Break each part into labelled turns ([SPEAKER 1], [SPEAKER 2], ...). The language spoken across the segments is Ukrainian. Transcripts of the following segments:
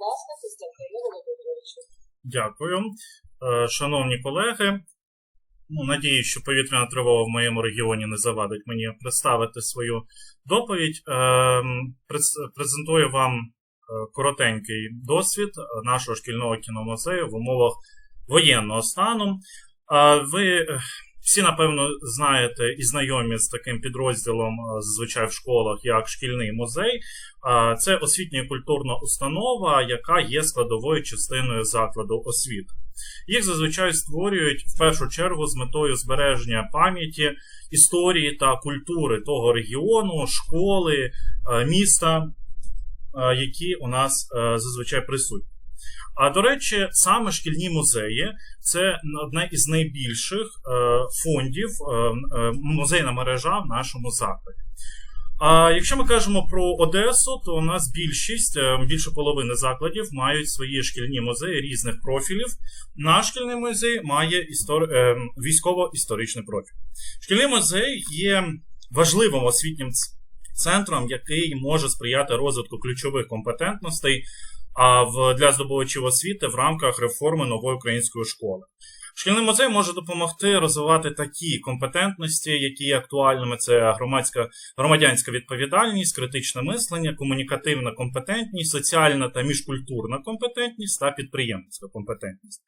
[SPEAKER 1] ласка, Костянтине Володимировичу.
[SPEAKER 2] Дякую. Е, Шановні колеги, ну, надіюсь, що повітряна тривога в моєму регіоні не завадить мені представити свою доповідь. Е, Презентую вам е, коротенький досвід нашого шкільного кіномузею в умовах воєнного стану. Ви всі, напевно, знаєте і знайомі з таким підрозділом е, зазвичай в школах, як шкільний музей. Це освітня культурна установа, яка є складовою частиною закладу освіти. Їх зазвичай створюють в першу чергу з метою збереження пам'яті, історії та культури того регіону, школи, е, міста, е, які у нас зазвичай присутні. А до речі, саме шкільні музеї це одне із найбільших е, фондів, е, е, музейна мережа в нашому закладі. А якщо ми кажемо про Одесу, то у нас більшість, більше половини закладів мають свої шкільні музеї різних профілів. Наш шкільний музей має істор... військово-історичний профіль. Шкільний музей є важливим освітнім центром, який може сприяти розвитку ключових компетентностей а в для здобувачів освіти в рамках реформи нової української школи. Шкільний музей може допомогти розвивати такі компетентності, які є актуальними: це громадська громадянська відповідальність, критичне мислення, комунікативна компетентність, соціальна та міжкультурна компетентність та підприємницька компетентність.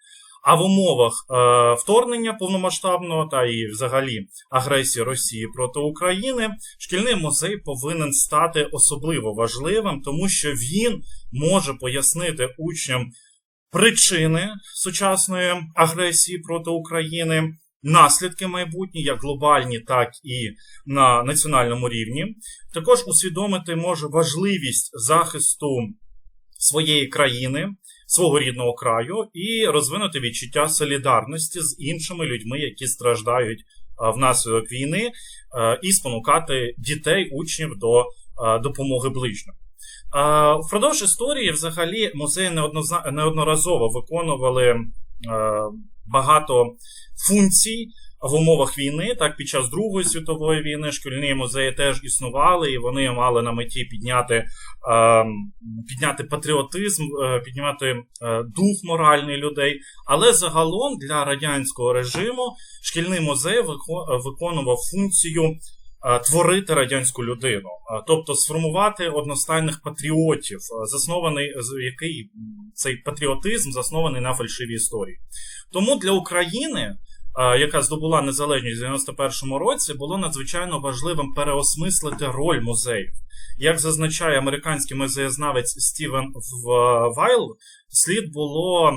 [SPEAKER 2] А в умовах е, вторгнення повномасштабного та і взагалі агресії Росії проти України шкільний музей повинен стати особливо важливим, тому що він може пояснити учням причини сучасної агресії проти України, наслідки майбутні, як глобальні, так і на національному рівні. Також усвідомити може важливість захисту своєї країни, свого рідного краю, і розвинути відчуття солідарності з іншими людьми, які страждають внаслідок війни, і спонукати дітей, учнів до допомоги ближнім. Впродовж історії, взагалі, музеї неодноразово виконували е, багато функцій в умовах війни. Так, під час Другої світової війни шкільні музеї теж існували, і вони мали на меті підняти, е, підняти патріотизм, е, підняти е, дух моральний людей. Але загалом для радянського режиму шкільний музей виконував функцію е, творити радянську людину, тобто сформувати одностайних патріотів, заснований який цей патріотизм заснований на фальшивій історії. Тому для України, яка здобула незалежність в 91-му році, було надзвичайно важливим переосмислити роль музею. Як зазначає американський музеєзнавець Стівен Вайл, слід було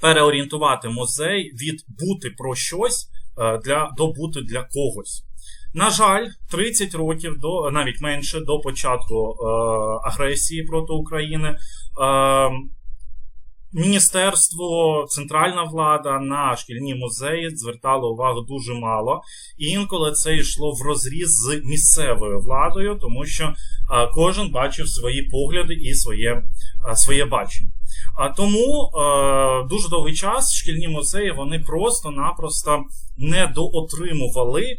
[SPEAKER 2] переорієнтувати музей від бути про щось е, для до для когось. На жаль, 30 років до навіть менше до початку е, агресії проти України. Е, Міністерство, центральна влада на шкільні музеї звертало увагу дуже мало, і інколи це йшло в розріз з місцевою владою, тому що кожен бачив свої погляди і своє, своє бачення. А тому дуже довгий час шкільні музеї вони просто-напросто не доотримували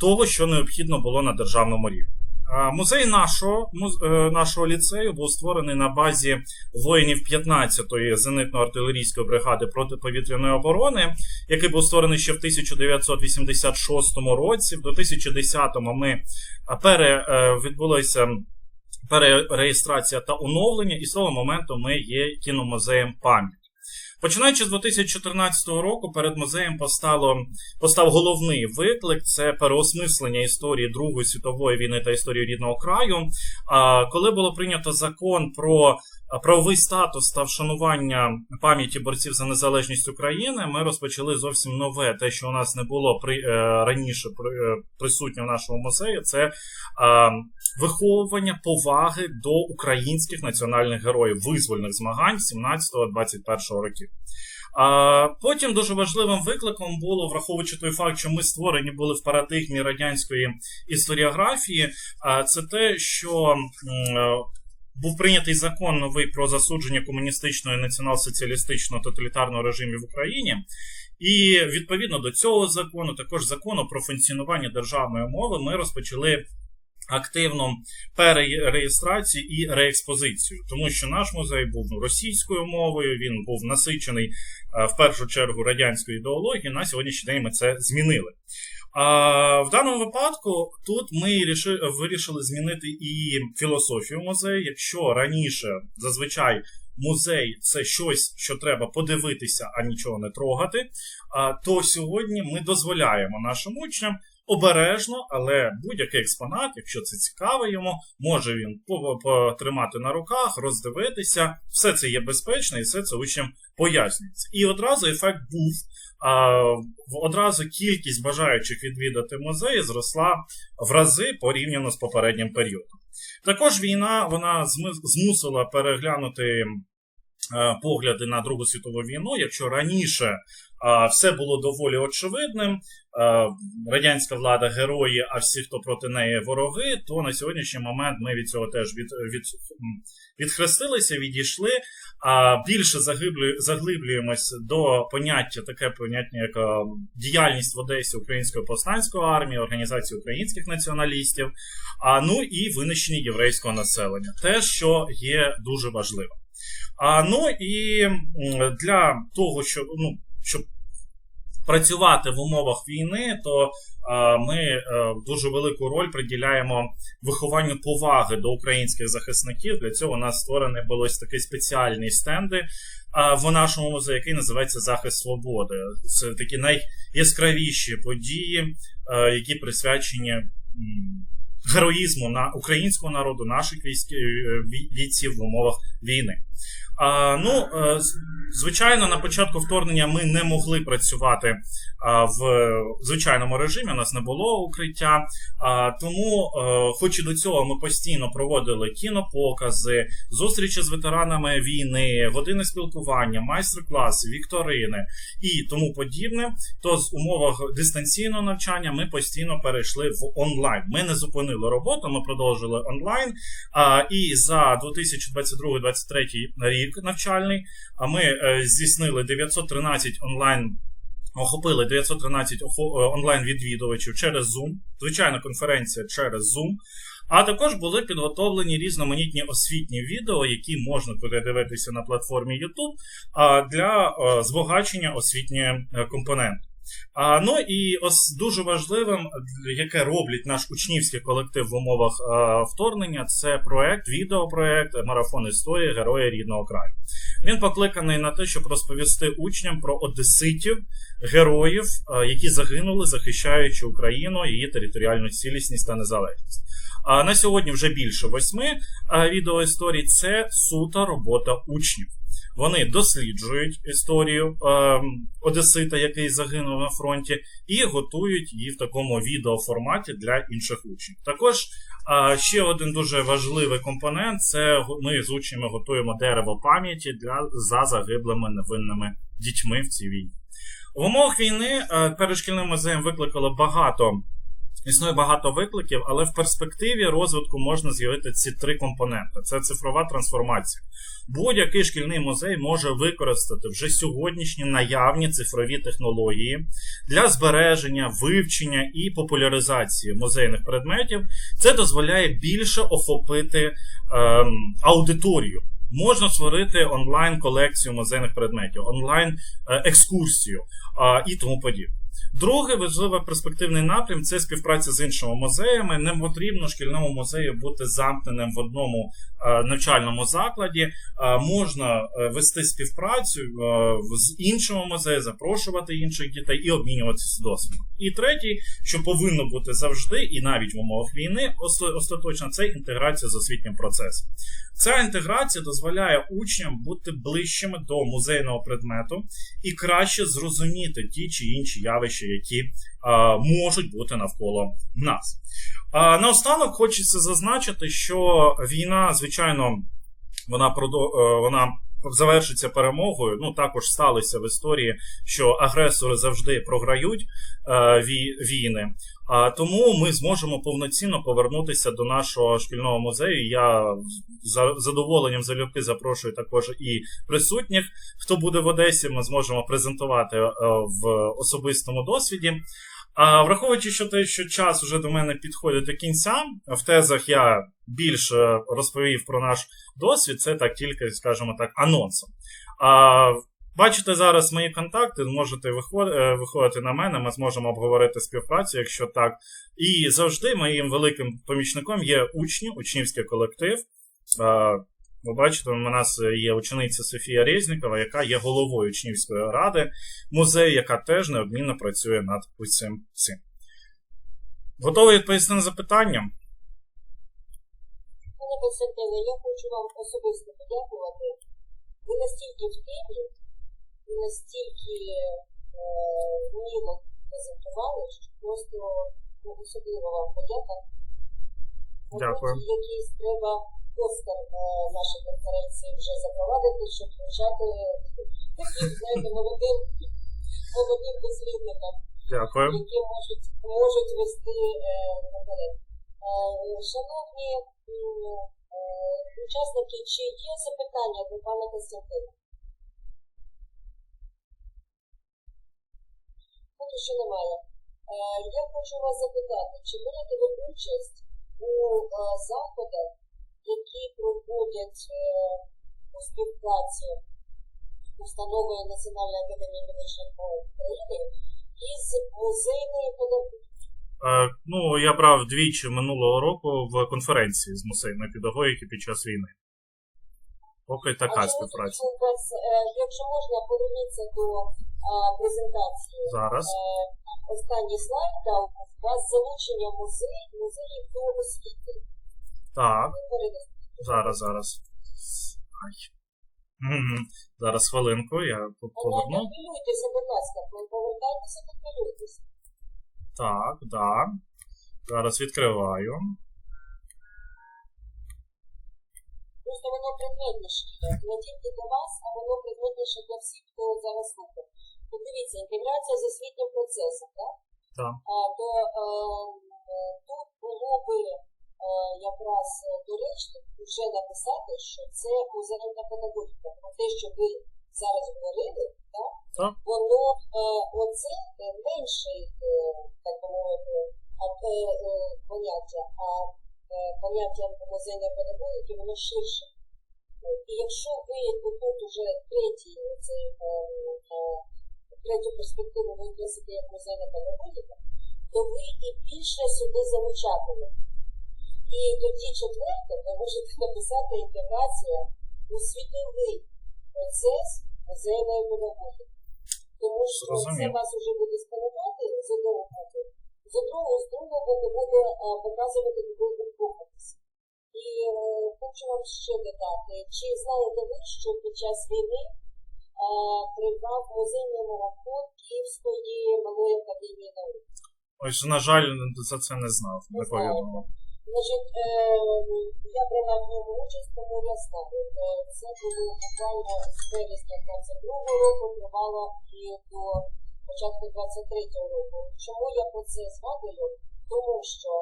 [SPEAKER 2] того, що необхідно було на державному рівні. Е, Музей нашого, е, нашого ліцею був створений на базі воїнів 15-ї зенитно-артилерійської бригади протиповітряної оборони, який був створений ще в 1986 році. В 2010-му ми е, пере, відбулося перереєстрація та оновлення, і з того моменту ми є кіномузеєм пам'ять. Починаючи з 2014 року, перед музеєм постало, постав головний виклик це переосмислення історії Другої світової війни та історії рідного краю. А коли було прийнято закон про правовий статус та вшанування пам'яті борців за незалежність України, ми розпочали зовсім нове, те, що у нас не було при е, раніше е, присутнє в нашому музеї. Це виховування поваги до українських національних героїв визвольних змагань 17-21 років. А потім дуже важливим викликом було, враховуючи той факт, що ми створені були в парадигмі радянської історіографії, а це те, що е, був прийнятий закон новий про засудження комуністичного і націонал-соціалістичного тоталітарного режимів в Україні. І відповідно до цього закону, також закону про функціонування державної мови, ми розпочали активну перереєстрацію і реекспозицію, тому що наш музей був російською мовою, він був насичений е, в першу чергу радянською ідеологією. На сьогоднішній день ми це змінили. А в даному випадку тут ми ріши- вирішили змінити і філософію музею. Якщо раніше зазвичай музей це щось, що треба подивитися, а нічого не трогати, то сьогодні ми дозволяємо нашим учням обережно, але будь-який експонат, якщо це цікаво йому, може він потримати на руках, роздивитися. Все це є безпечно і все це учням пояснюється. І одразу ефект був. А, одразу кількість бажаючих відвідати музеї зросла в рази порівняно з попереднім періодом. Також війна вона змусила переглянути е, погляди на Другу світову війну. Якщо раніше все було доволі очевидним, радянська влада герої, а всі, хто проти неї вороги, то на сьогоднішній момент ми від цього теж від, від, відхрестилися, відійшли. А більше заглиблю- заглиблюємось до поняття, таке поняття, як діяльність в Одесі Української повстанської армії, організації українських націоналістів, а ну і винищення єврейського населення, те, що є дуже важливо. А ну і для того, щоб ну, щоб працювати в умовах війни, то а, ми е, дуже велику роль приділяємо вихованню поваги до українських захисників. Для цього у нас створений були такі спеціальні стенди а, в нашому музеї, який називається Захист Свободи. Це такі найяскравіші події, е, які присвячені. Героїзму на українського народу, наших військ, е, бійців в умовах війни. А, ну, е, звичайно, на початку вторгнення ми не могли працювати в звичайному режимі, у нас не було укриття. А, тому, е, хоч і до цього ми постійно проводили кінопокази, зустрічі з ветеранами війни, години спілкування, майстер-класи, вікторини і тому подібне, то з умовах дистанційного навчання ми постійно перейшли в онлайн. Ми не зупинили роботу, ми продовжили онлайн. А, і за 2022-2023 рік навчальний а ми е, здійснили 913 онлайн. Охопили 913 е, онлайн-відвідувачів через Zoom, звичайна конференція через Zoom. А також були підготовлені різноманітні освітні відео, які можна передивитися на платформі YouTube для е, збагачення освітньої компоненти. А, ну і ось дуже важливим, яке роблять наш учнівський колектив в умовах а, вторгнення, це проект, відеопроект Марафон історії Герої рідного краю. Він покликаний на те, щоб розповісти учням про одеситів, героїв, е, які загинули, захищаючи Україну, її територіальну цілісність та незалежність. А на сьогодні вже більше восьми е, відеоісторій. Це сута робота учнів. Вони досліджують історію е, Одесита, який загинув на фронті, і готують її в такому відеоформаті для інших учнів. Також е, ще один дуже важливий компонент це ми з учнями готуємо дерево пам'яті для за загиблими невинними дітьми в цій війні. В умовах війни перешкільним перед шкільним музеєм викликало багато. Існує багато викликів, але в перспективі розвитку можна з'явити ці три компоненти: це цифрова трансформація. Будь-який шкільний музей може використати вже сьогоднішні наявні цифрові технології для збереження, вивчення і популяризації музейних предметів. Це дозволяє більше охопити ем, аудиторію. Можна створити онлайн колекцію музейних предметів, онлайн е, екскурсію а, і тому подібне. Другий важливий перспективний напрям це співпраця з іншими музеями. Не потрібно шкільному музею бути замкненим в одному е, навчальному закладі. Е, можна е, вести співпрацю з іншими музеями, запрошувати інших дітей і обмінюватися досвідом. І третій, що повинно бути завжди, і навіть в умовах війни, остаточно це інтеграція з освітнім процесом. Ця інтеграція дозволяє учням бути ближчими до музейного предмету і краще зрозуміти ті чи інші явища, які е, можуть бути навколо нас. Е, наостанок хочеться зазначити, що війна, звичайно, вона продо- е, вона завершиться перемогою. Ну також сталося в історії, що агресори завжди програють е, війни. А тому ми зможемо повноцінно повернутися до нашого шкільного музею. Я за задоволенням залюбки запрошую також і присутніх. Хто буде в Одесі, ми зможемо презентувати е, в особистому досвіді. А враховуючи, що те, що час вже до мене підходить до кінця, в тезах я більше розповів про наш досвід, це так тільки, скажімо так, анонсом. А, бачите зараз мої контакти, можете виходити, виходити на мене, ми зможемо обговорити співпрацю, якщо так. І завжди моїм великим помічником є учні, учнівський колектив. Ви бачите, у нас є учениця Софія Резнікова, яка є головою учнівської ради музею, яка теж неодмінно працює над усім цим. Готовий відповісти на запитання?
[SPEAKER 1] Пане Константине, я хочу вам особисто подякувати. Ви настільки в темі, ви настільки е, презентували, що просто ну, особливо вам подяка.
[SPEAKER 2] Дякую.
[SPEAKER 1] Якийсь треба постер нашої конференції вже запровадити, щоб таким, знаєте, молодим, молодим дослідникам
[SPEAKER 2] Дякую.
[SPEAKER 1] які можуть, можуть вести е, наперед. Е, шановні е, учасники, чи є запитання до пана Костянтина? Поки що немає. Е, я хочу вас запитати, чи берете ви участь у е, заходах, які проводять е, у співпраці установи Національної академії медичних наук України із музейною педагогікою?
[SPEAKER 2] Ну, я брав двічі минулого року в конференції з музейної педагогіки під час війни. Поки така співпраця.
[SPEAKER 1] якщо можна, поверніться до презентації.
[SPEAKER 2] Зараз.
[SPEAKER 1] Е, Останній слайд, да, у вас залучення музей, музеїв до освіти.
[SPEAKER 2] Так, зараз, зараз. Ай. Зараз хвилинку, я тут
[SPEAKER 1] Не хвилюйтеся, будь ласка, ви повертайтеся, не хвилюйтеся.
[SPEAKER 2] Так, да. Зараз відкриваю.
[SPEAKER 1] Просто воно предметніше. Не тільки для вас, а воно предметніше для всіх, хто зараз слухає. Подивіться, інтеграція з освітнім процесом, так?
[SPEAKER 2] Так.
[SPEAKER 1] А, то е, тут було би е, якраз доречно вже написати, що це музейна педагогіка. Про те, що ви зараз говорили, так?
[SPEAKER 2] Так.
[SPEAKER 1] воно е, оце е, менший, е, так би мовити, а, е, поняття, а поняття музейної педагогіки, воно ширше. І якщо ви тут уже третій цей третю перспективу ви вносите як музейна педагогіка, то ви і більше сюди залучатиме. І тоді четверте, ви можете написати інтеграція у світовий процес музейної педагогіки. Тому що це вас вже буде спонукати з одного боку, з другого, з другого буде е, показувати, ви рухатися. І е, хочу вам ще додати, чи знаєте ви, що під час війни тривав музейний марафон Київської малої академії наук?
[SPEAKER 2] Ось, на жаль, за це не знав, не повідомив.
[SPEAKER 1] Значить, е, я брала в ньому участь, тому я знаю. Е, Це було буквально з вересня 22-го року, тривало і до початку 23-го року. Чому я про це згадую? Тому що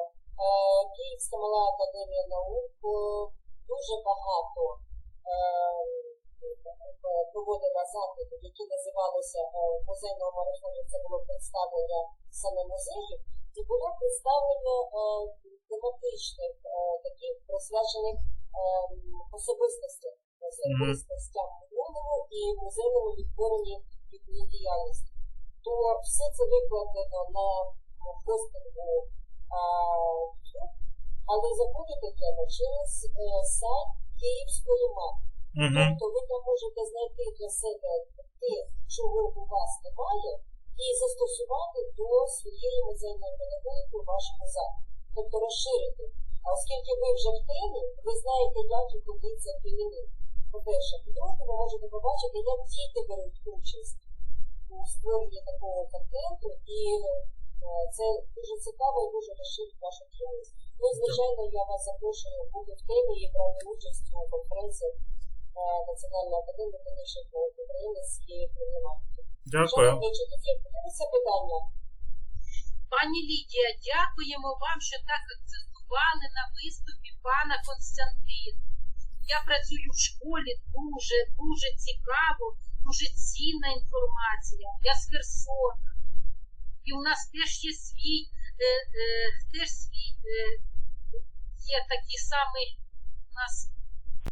[SPEAKER 1] е, Київська мала академія наук е, дуже багато е, проводила заходів, які називалися е, в музейному марафоні. Це було представлення саме музеїв, і було представлення е, тематичних е, таких присвячених е, особистостям, минулого і музейному відтворенні їхньої діяльності. То все це викладено на хостингу е, YouTube, але заходити треба через е, сайт Київської мапи. Тобто ви там можете знайти для себе те, чого у вас немає, і застосувати до своєї музейної педагогіки у вашому закладі. Тобто розширити. А оскільки ви вже в темі, ви знаєте, як і куди це примінити. По-перше, по-друге, ви можете побачити, як діти беруть участь у створенні такого контенту, і е, це дуже цікаво і дуже розширить вашу творчість. Ну, звичайно, я вас запрошую бути в темі і брати участь у конференціях Національної академії медичних наук України з цієї проблематики.
[SPEAKER 2] Дякую.
[SPEAKER 1] Питання?
[SPEAKER 3] Пані Лідія, дякуємо вам, що так акцентували на виступі пана Константина. Я працюю в школі дуже, дуже цікаво, дуже цінна інформація. Я з Херсона. І у нас теж є свій, е, е, теж свій е, є такі самі у нас